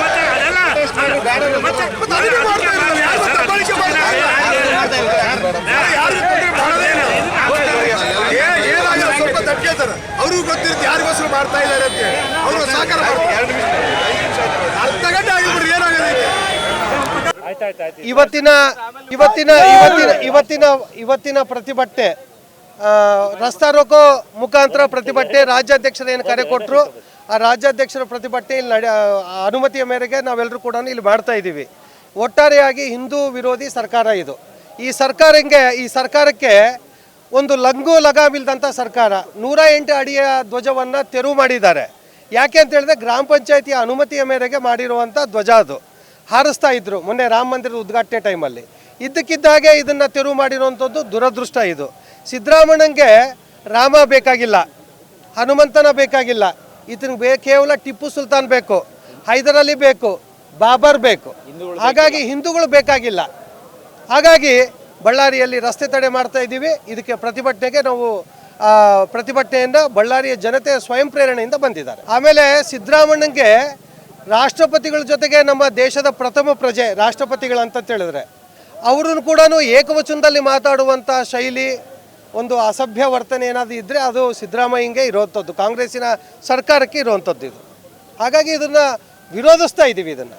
ಮತ್ತೆ ಅದನ್ನೇ ಮಾಡ್ತಾ ಇದ್ದಾರೆ ಅವ್ರಿಗೂ ಗೊತ್ತಿರುತ್ತೆ ಯಾರಿಗೋಸ್ಕರ ಮಾಡ್ತಾ ಇದ್ದಾರೆ ಅಂತ ಅವರು ಸಹಕಾರ ಮಾಡ್ತಾರೆ ಅರ್ಧ ಗಂಟೆ ಆಗಿಬಿಟ್ರೆ ಏನಾಗೋದೈತೆ ಇವತ್ತಿನ ಇವತ್ತಿನ ಇವತ್ತಿನ ಇವತ್ತಿನ ಇವತ್ತಿನ ಪ್ರತಿಭಟನೆ ಆ, ರಸ್ತಾ ರೋಕೋ ಮುಖಾಂತರ ಪ್ರತಿಭಟನೆ ರಾಜ್ಯಾಧ್ಯಕ್ಷರು ಏನು ಕರೆ ಕೊಟ್ಟರು ಆ ರಾಜ್ಯಾಧ್ಯಕ್ಷರ ಪ್ರತಿಭಟನೆ ಇಲ್ಲಿ ನಡೆ ಅನುಮತಿಯ ಮೇರೆಗೆ ನಾವೆಲ್ಲರೂ ಕೂಡ ಇಲ್ಲಿ ಮಾಡ್ತಾ ಇದ್ದೀವಿ. ಒಟ್ಟಾರೆಯಾಗಿ ಹಿಂದೂ ವಿರೋಧಿ ಸರ್ಕಾರ ಇದು. ಈ ಸರ್ಕಾರಂಗೆ ಈ ಸರ್ಕಾರಕ್ಕೆ ಒಂದು ಲಂಗು ಲಗಾಮಿಲ್ದಂಥ ಸರ್ಕಾರ ನೂರ ಎಂಟು ಅಡಿಯ ಧ್ವಜವನ್ನು ತೆರವು ಮಾಡಿದ್ದಾರೆ. ಯಾಕೆ ಅಂತ ಹೇಳಿದ್ರೆ ಗ್ರಾಮ ಪಂಚಾಯತಿಯ ಅನುಮತಿಯ ಮೇರೆಗೆ ಮಾಡಿರುವಂಥ ಧ್ವಜ ಅದು. ಹಾರಿಸ್ತಾ ಇದ್ರು ಮೊನ್ನೆ ರಾಮ ಮಂದಿರದ ಉದ್ಘಾಟನೆ ಟೈಮಲ್ಲಿ. ಇದ್ದಕ್ಕಿದ್ದಾಗೆ ಇದನ್ನು ತೆರವು ಮಾಡಿರುವಂಥದ್ದು ದುರದೃಷ್ಟ ಇದು. ಸಿದ್ದರಾಮಣ್ಣಂಗೆ ರಾಮ ಬೇಕಾಗಿಲ್ಲ ಹನುಮಂತನ ಬೇಕಾಗಿಲ್ಲ. ಇದನ್ನು ಬೇ ಕೇವಲ ಟಿಪ್ಪು ಸುಲ್ತಾನ್ ಬೇಕು ಹೈದರಾಲಿ ಬೇಕು ಬಾಬರ್ ಬೇಕು. ಹಾಗಾಗಿ ಹಿಂದೂಗಳು ಬೇಕಾಗಿಲ್ಲ. ಹಾಗಾಗಿ ಬಳ್ಳಾರಿಯಲ್ಲಿ ರಸ್ತೆ ತಡೆ ಮಾಡ್ತಾ ಇದ್ದೀವಿ. ಇದಕ್ಕೆ ಪ್ರತಿಭಟನೆಗೆ ನಾವು ಪ್ರತಿಭಟನೆಯಿಂದ ಬಳ್ಳಾರಿಯ ಜನತೆ ಸ್ವಯಂ ಪ್ರೇರಣೆಯಿಂದ ಬಂದಿದ್ದಾರೆ. ಆಮೇಲೆ ಸಿದ್ದರಾಮಣ್ಣಗೆ ರಾಷ್ಟ್ರಪತಿಗಳ ಜೊತೆಗೆ ನಮ್ಮ ದೇಶದ ಪ್ರಥಮ ಪ್ರಜೆ ರಾಷ್ಟ್ರಪತಿಗಳು ಅಂತ ಹೇಳಿದ್ರೆ, ಅವ್ರನ್ನು ಕೂಡ ಏಕವಚನದಲ್ಲಿ ಮಾತಾಡುವಂಥ ಶೈಲಿ, ಒಂದು ಅಸಭ್ಯ ವರ್ತನೆ ಏನಾದರೂ ಇದ್ದರೆ ಅದು ಸಿದ್ದರಾಮಯ್ಯಂಗೆ ಇರುವಂಥದ್ದು ಕಾಂಗ್ರೆಸ್ಸಿನ ಸರ್ಕಾರಕ್ಕೆ ಇರುವಂಥದ್ದು ಇದು. ಹಾಗಾಗಿ ಇದನ್ನು ವಿರೋಧಿಸ್ತಾ ಇದ್ದೀವಿ ಇದನ್ನು.